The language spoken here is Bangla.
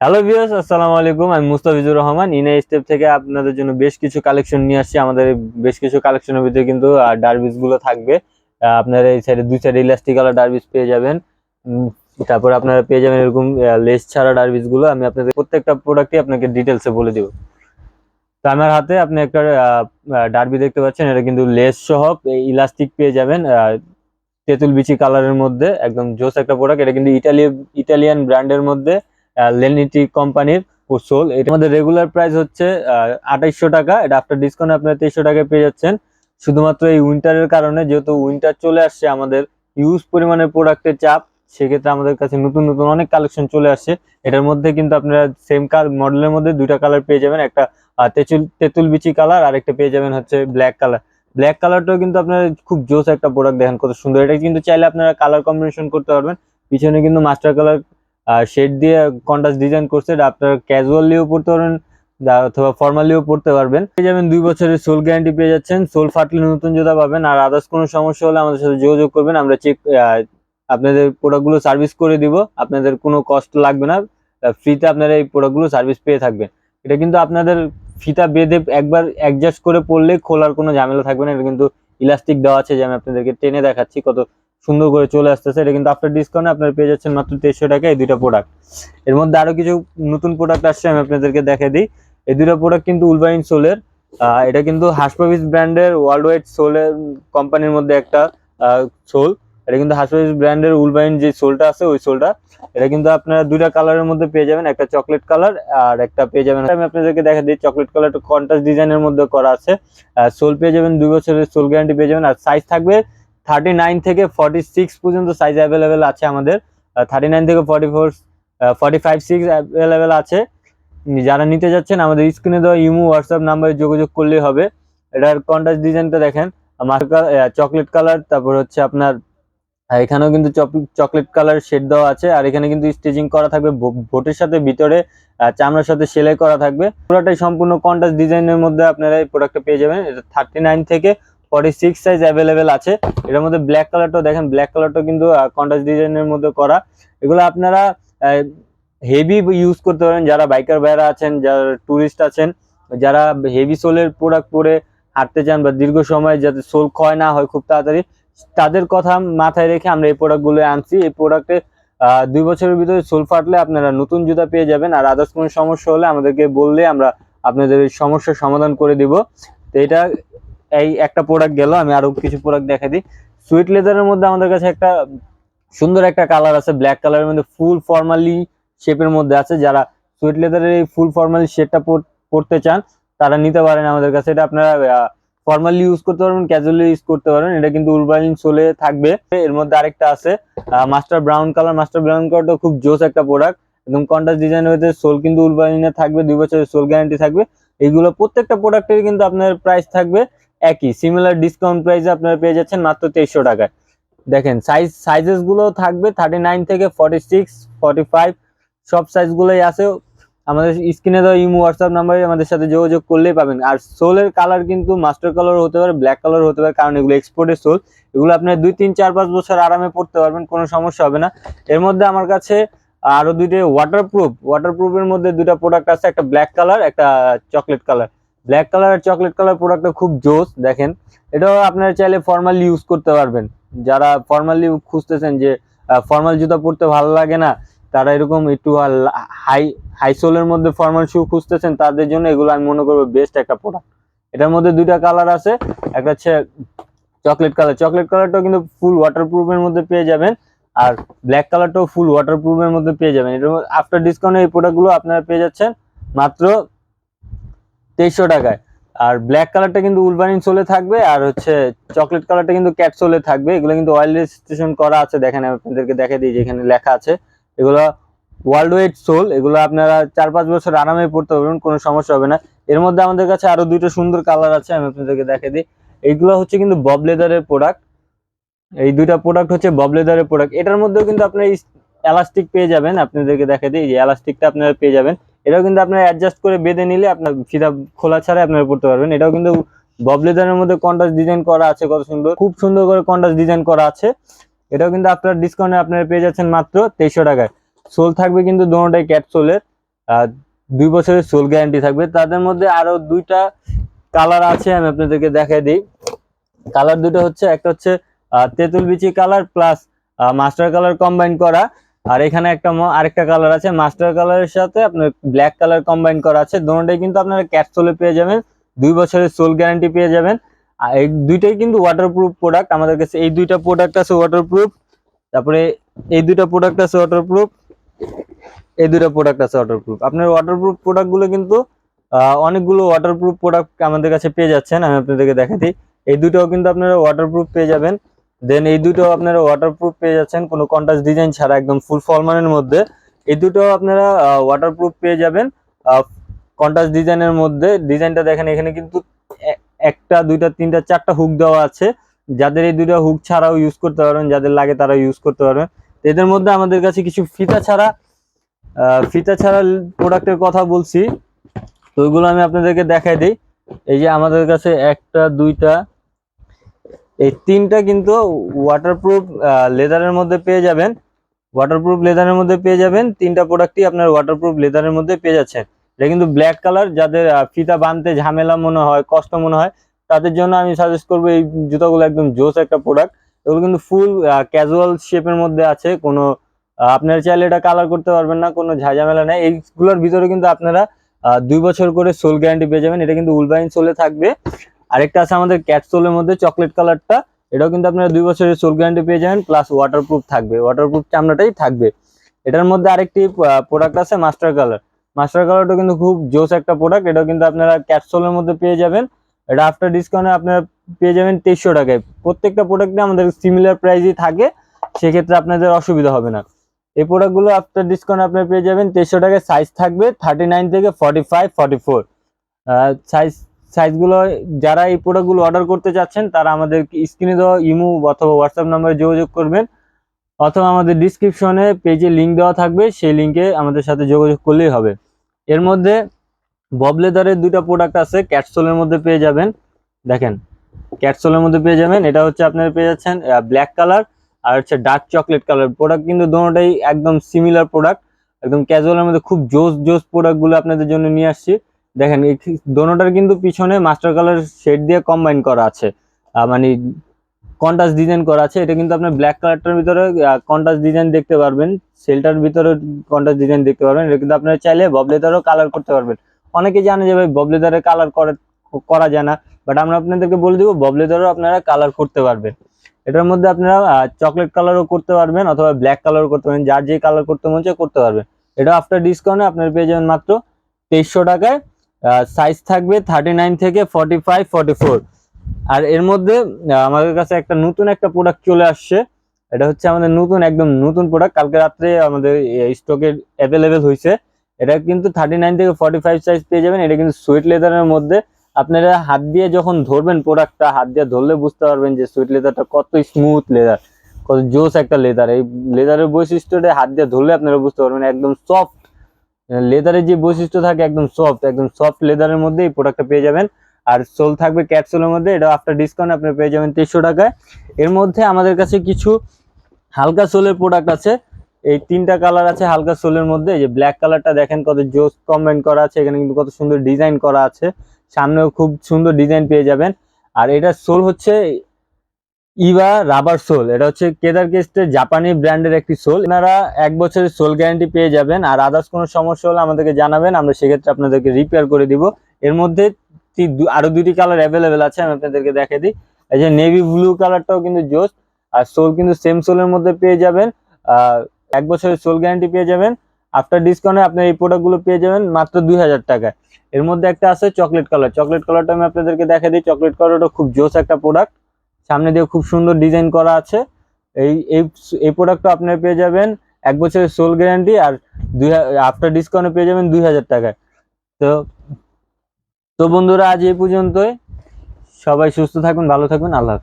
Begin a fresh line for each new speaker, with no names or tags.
হ্যালো ভিউয়ার্স আসসালামু আলাইকুম। আমি মুস্তাফিজুর রহমান। ইনা স্টেপ থেকে আপনাদের জন্য বেশ কিছু কালেকশন নিয়ে আসছি। আমাদের বেশ কিছু কালেকশনের ভিতরে কিন্তু গুলো থাকবে। আপনারা এই সাইডে দুই সাইডে ইলাস্টিক কালার ডারবিস পেয়ে যাবেন। তারপর আপনারা পেয়ে যাবেন এরকম লেস ছাড়া গুলো। আমি আপনাদের প্রত্যেকটা প্রোডাক্টই আপনাকে ডিটেলসে বলে দিব। তো আমার হাতে আপনি একটা ডারবি দেখতে পাচ্ছেন। এটা কিন্তু লেস সহ ইলাস্টিক পেয়ে যাবেন। তেঁতুল বিচি কালারের মধ্যে, একদম জোস একটা প্রোডাক্ট এটা কিন্তু ইটালি ইটালিয়ান ব্র্যান্ডের মধ্যে। লেনিটি কোম্পানির সোল এটা আমাদের রেগুলার প্রাইস হচ্ছে আঠাইশশো টাকা। এটা আফটার ডিসকাউন্ট আপনারা তেইশশো টাকায় পেয়ে যাচ্ছেন। শুধুমাত্র এই উইন্টারের কারণে যেহেতু উইন্টার চলে আসছে, আমাদের ইউজ পরিমাণের প্রোডাক্টের চাপ, সেক্ষেত্রে আমাদের কাছে নতুন নতুন অনেক কালেকশন চলে আসছে। এটার মধ্যে কিন্তু আপনারা সেম কাল মডেলের মধ্যে দুইটা কালার পেয়ে যাবেন। একটা তেঁতুল তেঁতুল বিচি কালার আর একটা পেয়ে যাবেন হচ্ছে ব্ল্যাক কালার ব্ল্যাক কালারটাও কিন্তু আপনারা খুব জোস একটা প্রোডাক্ট দেখেন, কত সুন্দর। এটা কিন্তু চাইলে আপনারা কালার কম্বিনেশন করতে পারবেন। পিছনে কিন্তু মাস্টার কালার শেড দিয়ে কন্ট্রাস্ট ডিজাইন করছে, এটা আপনারা ক্যাজুয়ালিও পড়তে পারবেন অথবা ফর্মালিও পড়তে পারবেন। পেয়ে যাবেন দুই বছরের সোল গ্যারান্টি পেয়ে যাচ্ছেন সোল ফাটলে নতুন জুতা পাবেন। আর আদার্স কোনো সমস্যা হলে আমাদের সাথে যোগাযোগ করবেন, আমরা চেক আপনাদের প্রোডাক্টগুলো সার্ভিস করে দিব, আপনাদের কোনো কষ্ট লাগবে না ফ্রিতে আপনারা এই প্রোডাক্টগুলো সার্ভিস পেয়ে থাকবেন। এটা কিন্তু আপনাদের ফিতা বেঁধে একবার অ্যাডজাস্ট করে পড়লে খোলার কোনো ঝামেলা থাকবে না, এটা কিন্তু ইলাস্টিক দেওয়া আছে যে আমি আপনাদেরকে টেনে দেখাচ্ছি কত সুন্দর করে চলে আসতেছে। এটা কিন্তু আফটার ডিসকাউন্ট আপনারা পেয়ে যাচ্ছেন মাত্র তেইশশো টাকা এই দুইটা প্রোডাক্টের মধ্যে আরও কিছু নতুন প্রোডাক্ট আসছে, আমি আপনাদেরকে দেখে দিই। এই দুইটা প্রোডাক্ট কিন্তু উলবাইন সোলের এটা কিন্তু হাসপাবিস ব্র্যান্ডের ওয়ার্ল্ড ওয়াইড সোলের কোম্পানির মধ্যে একটা সোল এটা কিন্তু হাসপাবিস ব্র্যান্ডের উলবাইন যে সোলটা আছে, ওই সোলটা এটা কিন্তু আপনারা দুইটা কালারের মধ্যে পেয়ে যাবেন। একটা চকলেট কালার আর একটা পেয়ে যাবেন। আমি আপনাদেরকে দেখা দিই চকলেট কালারটা কন্ট্রাস্ট ডিজাইনের মধ্যে করা আছে। সোল পেয়ে যাবেন, দুই বছরের সোল গ্যারান্টি পেয়ে যাবেন। আর সাইজ থাকবে থার্টি নাইন থেকে ফর্টি সিক্স পর্যন্ত সাইজ অ্যাভেলেবেল আছে আমাদের। থার্টি নাইন থেকে forty four forty five six available আছে যারা নিতে যাচ্ছেন, আমাদের স্ক্রিনে দেওয়া ইমো হোয়াটসঅ্যাপ নাম্বারে যোগাযোগ করলেই হবে। এটার কন্ট্রাস্ট ডিজাইনটা দেখেন মার্কার চকলেট কালার তারপর হচ্ছে আপনার এখানেও কিন্তু চকলেট কালার শেড দেওয়া আছে, আর এখানে কিন্তু স্টিচিং করা থাকবে ভোটের সাথে, ভিতরে চামড়ার সাথে সেলাই করা থাকবে। পুরোটাই সম্পূর্ণ কন্ট্রাস্ট ডিজাইনের মধ্যে আপনারা এই প্রোডাক্টটা পেয়ে যাবেন। এটা থার্টি নাইন থেকে ফর্টি সিক্স সাইজ অ্যাভেলেবেল আছে। এটার মধ্যে ব্ল্যাক কালারটাও দেখেন ব্ল্যাক কালারটাও কিন্তু কন্ট্রাস্ট ডিজাইনের মধ্যে করা। এগুলো আপনারা হেভি ইউজ করতে পারেন। যারা বাইকার ভাইরা আছেন, যারা টুরিস্ট আছেন, যারা হেভি সোলের প্রোডাক্ট পরে হাঁটতে চান বা দীর্ঘ সময় যাতে সোল ক্ষয় না হয় খুব তাড়াতাড়ি, তাদের কথা মাথায় রেখে আমরা এই প্রোডাক্টগুলো আনছি। এই প্রোডাক্টে দুই বছরের ভিতরে সোল ফাটলে আপনারা নতুন জুতা পেয়ে যাবেন। আর আদার্স কোনো সমস্যা হলে আমাদেরকে বললে আমরা আপনাদের সমস্যার সমাধান করে দিব। তো এটা এই একটা প্রোডাক্ট গেল, আমি আরও কিছু প্রোডাক্ট দেখা দিই। সুইট লেদারের মধ্যে আমাদের কাছে একটা সুন্দর একটা কালার আছে ব্ল্যাক কালারের মধ্যে ফুল ফর্মালি শেপের মধ্যে আছে। যারা সুইট লেদারের এই ফুল ফর্মালি শেপটা পড়তে চান, তারা নিতে পারেন আমাদের কাছে। এটা আপনারা ফর্মালি ইউজ করতে পারবেন ক্যাজুয়ালি ইউজ করতে পারবেন। এটা কিন্তু উলবাইন সোলে থাকবে। এর মধ্যে আরেকটা আছে master brown colour master brown কালারটা খুব জোস একটা প্রোডাক্ট একদম কন্ট্রাস্ট ডিজাইন হয়েছে সোল কিন্তু উলবাইনে থাকবে, দুই বছরের সোল গ্যারান্টি থাকবে। এইগুলো প্রত্যেকটা প্রোডাক্টের কিন্তু আপনার প্রাইস থাকবে। একই সিমিলার ডিসকাউন্ট প্রাইসে আপনারা পেয়ে যাচ্ছেন মাত্র তেইশশো টাকায়। দেখেন সাইজ সাইজেসগুলো থাকবে থার্টি নাইন থেকে ফর্টি সিক্স ফর্টি ফাইভ সব সাইজ গুলোই আছে। আমাদের স্ক্রিনে দেওয়া ইমো, হোয়াটসঅ্যাপ নাম্বারে আমাদের সাথে যোগাযোগ করলেই পাবেন। আর সোলের কালার কিন্তু মাস্টার কালার হতে পারে ব্ল্যাক কালার হতে পারে, কারণ এগুলো এক্সপোর্টের সোল এগুলো আপনার দুই, তিন, চার, পাঁচ বছর আরামে পড়তে পারবেন, কোনো সমস্যা হবে না। এর মধ্যে আমার কাছে আরও দুইটা ওয়াটারপ্রুফ ওয়াটারপ্রুফের মধ্যে দুটা প্রোডাক্ট আছে, একটা ব্ল্যাক কালার একটা চকলেট কালার ব্ল্যাক কালার আর চকলেট কালার প্রোডাক্টটা খুব জোস, দেখেন। এটাও আপনারা চাইলে ফর্মালি ইউজ করতে পারবেন। যারা ফর্মালি খুঁজতেছেন যে ফর্মাল জুতা পরতে ভালো লাগে না, তারা এরকম একটু হাই হাই সোলের মধ্যে ফর্মাল শু খুঁজতেছেন, তাদের জন্য এগুলো আমি মনে করব বেস্ট একটা প্রোডাক্ট এটার মধ্যে দুইটা কালার আছে, একটা হচ্ছে চকলেট কালার চকলেট কালারটাও কিন্তু ফুল ওয়াটারপ্রুফের মধ্যে পেয়ে যাবেন, আর ব্ল্যাক কালারটাও ফুল ওয়াটারপ্রুফের মধ্যে পেয়ে যাবেন। এটার আফটার ডিসকাউন্টে এই প্রোডাক্টগুলো আপনারা পেয়ে যাচ্ছেন, মাত্র তেইশশো টাকায়। আর ব্ল্যাক কালারটা কিন্তু উলবানিন সোলে থাকবে, আর হচ্ছে চকলেট কালারটা কিন্তু ক্যাট সোলে থাকবে। এগুলো কিন্তু অয়েল রেজিস্ট্রেশন করা আছে, দেখেন আপনাদেরকে দেখে দিই যেখানে লেখা আছে। এগুলো ওয়ার্ল্ড ওয়েড সোল এগুলো আপনারা চার পাঁচ বছর আরামে পড়তে পারবেন, কোনো সমস্যা হবে না। এর মধ্যে আমাদের কাছে আরও দুইটা সুন্দর কালার আছে, আমি আপনাদেরকে দেখে দিই। এইগুলো হচ্ছে কিন্তু বব লেদারের প্রোডাক্ট এই দুইটা প্রোডাক্ট হচ্ছে বব লেদারের প্রোডাক্ট এটার মধ্যেও কিন্তু আপনার এলাস্টিক পেয়ে যাবেন, আপনাদেরকে দেখে দিই যে এলাস্টিকটা আপনারা পেয়ে যাবেন। এটাও কিন্তু আপনার অ্যাডজাস্ট করে বেঁধে নিলে আপনার ফিতা খোলা ছাড়াই আপনারা পড়তে পারবেন। এটাও কিন্তু ববলেদারের মধ্যে কন্ট্রাস্ট ডিজাইন করা আছে, কত সুন্দর। খুব সুন্দর করে কন্ট্রাস্ট ডিজাইন করা আছে। এটাও কিন্তু আপনার ডিসকাউন্টে আপনারা পেয়ে যাচ্ছেন মাত্র তেইশশো টাকায়। সোল থাকবে কিন্তু দোনোটাই ক্যাট সোলের দুই বছরের সোল গ্যারান্টি থাকবে। তাদের মধ্যে আরও দুইটা কালার আছে, আমি আপনাদেরকে দেখাই দিই। কালার দুটো হচ্ছে, একটা হচ্ছে তেঁতুল বিচি colour plus master colour combine করা। আর এখানে একটা আরেকটা কালার আছে মাস্টার কালারের সাথে আপনার ব্ল্যাক কালার কম্বাইন করা আছে। দুটোটাই কিন্তু আপনারা ক্যাপসুলে পেয়ে যাবেন, দুই বছরের সোল গ্যারান্টি পেয়ে যাবেন। আর এই দুইটাই কিন্তু ওয়াটারপ্রুফ প্রোডাক্ট আমাদের কাছে এই দুইটা প্রোডাক্ট আছে ওয়াটারপ্রুফ তারপরে এই দুইটা প্রোডাক্ট আছে ওয়াটারপ্রুফ এই দুইটা প্রোডাক্ট আছে ওয়াটারপ্রুফ আপনার ওয়াটারপ্রুফ প্রোডাক্টগুলো কিন্তু অনেকগুলো ওয়াটারপ্রুফ প্রোডাক্ট আমাদের কাছে পেয়ে যাচ্ছেন। আমি আপনাদেরকে দেখাচ্ছি এই দুটোও কিন্তু আপনারা ওয়াটারপ্রুফ পেয়ে যাবেন। দেন এই দুটো আপনারা ওয়াটারপ্রুফ পেয়ে যাচ্ছেন, কোনো কন্ট্রাস্ট ডিজাইন ছাড়া একদম ফুল ফরমানের মধ্যে। এই দুটো আপনারা ওয়াটারপ্রুফ পেয়ে যাবেন। কন্ট্রাস্ট ডিজাইনের মধ্যে। ডিজাইনটা দেখেন, এখানে কিন্তু একটা, দুইটা, তিনটা, চারটা হুক দেওয়া আছে। যাদের এই দুটো হুক ছাড়াও ইউজ করতে পারবেন, যাদের লাগে তারা ইউজ করতে পারবেন। এদের মধ্যে আমাদের কাছে কিছু ফিতা ছাড়া ফিতা ছাড়া প্রোডাক্টের কথা বলছি। তো ওইগুলো আমি আপনাদেরকে দেখাই দিই। এই যে আমাদের কাছে একটা, দুইটা এই তিনটা কিন্তু ওয়াটারপ্রুফ লেদারের মধ্যে পেয়ে যাবেন। ওয়াটারপ্রুফ লেদারের মধ্যে পেয়ে যাবেন। তিনটা প্রোডাক্টই আপনার ওয়াটারপ্রুফ লেদারের মধ্যে পেয়ে যাচ্ছেন এটা কিন্তু ব্ল্যাক কালার যাদের ফিতা বানতে ঝামেলা মনে হয়, কষ্ট মনে হয়, তাদের জন্য আমি সাজেস্ট করব এই জুতাগুলো একদম জোস একটা প্রোডাক্ট এগুলো কিন্তু ফুল ক্যাজুয়াল শেপের মধ্যে আছে। কোনো আপনারা চাইলে এটা কালার করতে পারবেন না, কোনো ঝাঁঝামেলা নেই। এইগুলোর ভিতরে কিন্তু আপনারা দুই বছর করে সোল গ্যারান্টি পেয়ে যাবেন। এটা কিন্তু উলবাইন সোলে থাকবে। আরেকটা আছে আমাদের ক্যাট সোলের মধ্যে চকলেট কালারটা এটাও কিন্তু আপনারা দুই বছরের সোল গ্যারান্টি পেয়ে যাবেন প্লাস ওয়াটারপ্রুফ থাকবে। ওয়াটারপ্রুফ চামড়াটাই থাকবে। এটার মধ্যে আরেকটি প্রোডাক্ট আছে মাস্টার কালার মাস্টার কালারটা কিন্তু খুব জোস একটা প্রোডাক্ট এটাও কিন্তু আপনারা ক্যাটসোলের মধ্যে পেয়ে যাবেন। এটা আফটার ডিসকাউন্টে আপনারা পেয়ে যাবেন তেইশশো টাকায়। প্রত্যেকটা প্রোডাক্টে আমাদের সিমিলার প্রাইসই থাকে, সেক্ষেত্রে আপনাদের অসুবিধা হবে না। এই প্রোডাক্টগুলো আফটার ডিসকাউন্ট আপনারা পেয়ে যাবেন তেইশশো টাকায়। সাইজ থাকবে থার্টি নাইন থেকে forty five forty four size সাইজগুলো যারা এই প্রোডাক্টগুলো অর্ডার করতে চাচ্ছেন, তারা আমাদের স্ক্রিনে দেওয়া ইমো অথবা হোয়াটসঅ্যাপ নাম্বারে যোগাযোগ করবেন। অথবা আমাদের ডিসক্রিপশনে পেজে লিঙ্ক দেওয়া থাকবে, সেই লিংকে আমাদের সাথে যোগাযোগ করলেই হবে। এর মধ্যে ববলেদারের দুইটা প্রোডাক্ট আছে ক্যাটসোলের মধ্যে পেয়ে যাবেন। দেখেন ক্যাটসোলের মধ্যে পেয়ে যাবেন, এটা হচ্ছে আপনারা পেয়ে যাচ্ছেন ব্ল্যাক কালার আর হচ্ছে ডার্ক চকলেট কালার প্রোডাক্ট কিন্তু দুটোটাই একদম সিমিলার প্রোডাক্ট একদম ক্যাজুয়ালের মধ্যে খুব জোস জোস প্রোডাক্টগুলো আপনাদের জন্য নিয়ে আসছি। দেখেন দোনোটার কিন্তু পিছনে মাস্টার কালার শেড দিয়ে কম্বাইন করা আছে। মানে কন্টাস ডিজাইন করা আছে। এটা কিন্তু আপনার ব্ল্যাক কালারটার ভিতরে কন্টাস ডিজাইন দেখতে পারবেন। সেলটার ভিতরে কন্টাস ডিজাইন দেখতে পারবেন। এটা কিন্তু আপনারা চাইলে ববলেদারও কালার করতে পারবেন। অনেকে জানে যে ভাই ববলেদারে কালার করা যায় না। বাট আমরা আপনাদেরকে বলে দিব ববলেদারও আপনারা কালার করতে পারবেন। এটার মধ্যে আপনারা চকলেট কালারও করতে পারবেন অথবা ব্ল্যাক কালারও করতে পারবেন। যার যে কালার করতে মন চায় করতে পারবেন। এটা আফটার ডিসকাউন্টে আপনারা পেয়ে যাবেন মাত্র তেইশশো টাকায়। সাইজ থাকবে থার্টি নাইন থেকে ফর্টি ফাইভ ফর্টি ফোর আর এর মধ্যে আমাদের কাছে একটা নতুন একটা প্রোডাক্ট চলে আসছে। এটা হচ্ছে আমাদের নতুন, একদম নতুন প্রোডাক্ট কালকে রাত্রে আমাদের স্টকে অ্যাভেলেবেল হয়েছে এটা কিন্তু থার্টি নাইন থেকে ফর্টি ফাইভ সাইজ পেয়ে যাবেন। এটা কিন্তু সুইট লেদারের মধ্যে। আপনারা হাত দিয়ে যখন ধরবেন প্রোডাক্টটা হাত দিয়ে ধরলে বুঝতে পারবেন যে সুইট লেদারটা কত স্মুথ লেদার কত জোস একটা লেদার এই লেদারের বৈশিষ্ট্যটা হাত দিয়ে ধরলে আপনারা বুঝতে পারবেন, একদম সফট লেদারের যে বৈশিষ্ট্য থাকে একদম সফট একদম সফট লেদারের মধ্যে এই প্রোডাক্টটা পেয়ে যাবেন। আর সোল থাকবে ক্যাপসুলের মধ্যে এটা আফটার ডিসকাউন্ট আপনি পেয়ে যাবেন তেইশশো টাকায়। এর মধ্যে আমাদের কাছে কিছু হালকা সোলের প্রোডাক্ট আছে। এই তিনটা কালার আছে হালকা সোলের মধ্যে। এই যে ব্ল্যাক কালারটা দেখেন কত জোস কমেন্ট করা আছে, এখানে কিন্তু কত সুন্দর ডিজাইন করা আছে। সামনেও খুব সুন্দর ডিজাইন পেয়ে যাবেন। আর এটা সোল হচ্ছে ইভা রাবার সোল, এটা হচ্ছে কেদার কেস্টের জাপানি ব্র্যান্ডের একটি সোল। আপনারা এক বছরের সোল গ্যারান্টি পেয়ে যাবেন, আর আদার্স কোনো সমস্যা হলে আমাদেরকে জানাবেন, আমরা সেক্ষেত্রে আপনাদেরকে রিপেয়ার করে দিব। এর মধ্যে আরও দুটি কালার অ্যাভেলেবেল আছে, আমি আপনাদেরকে দেখে দিই। এই যে নেভি ব্লু কালারটাও কিন্তু জোস, আর সোল কিন্তু সেম সোলের মধ্যে পেয়ে যাবেন এক বছরের সোল গ্যারান্টি পেয়ে যাবেন। আফটার ডিসকাউন্টে আপনি এই প্রোডাক্টগুলো পেয়ে যাবেন মাত্র দুই হাজার টাকায়। এর মধ্যে একটা আছে চকলেট কালার চকলেট কালারটা আমি আপনাদেরকে দেখে দিই চকলেট কালারটা খুব জোস একটা প্রোডাক্ট সামনে দিয়ে খুব সুন্দর ডিজাইন করা আছে। এই এই প্রোডাক্টটা আপনারা পেয়ে যাবেন এক বছরের সোল গ্যারান্টি আর দুই হাজার আফটার ডিসকাউন্টে পেয়ে যাবেন দুই হাজার টাকায়। তো তো বন্ধুরা, আজ এই পর্যন্তই। সবাই সুস্থ থাকুন, ভালো থাকুন, আল্লাহ।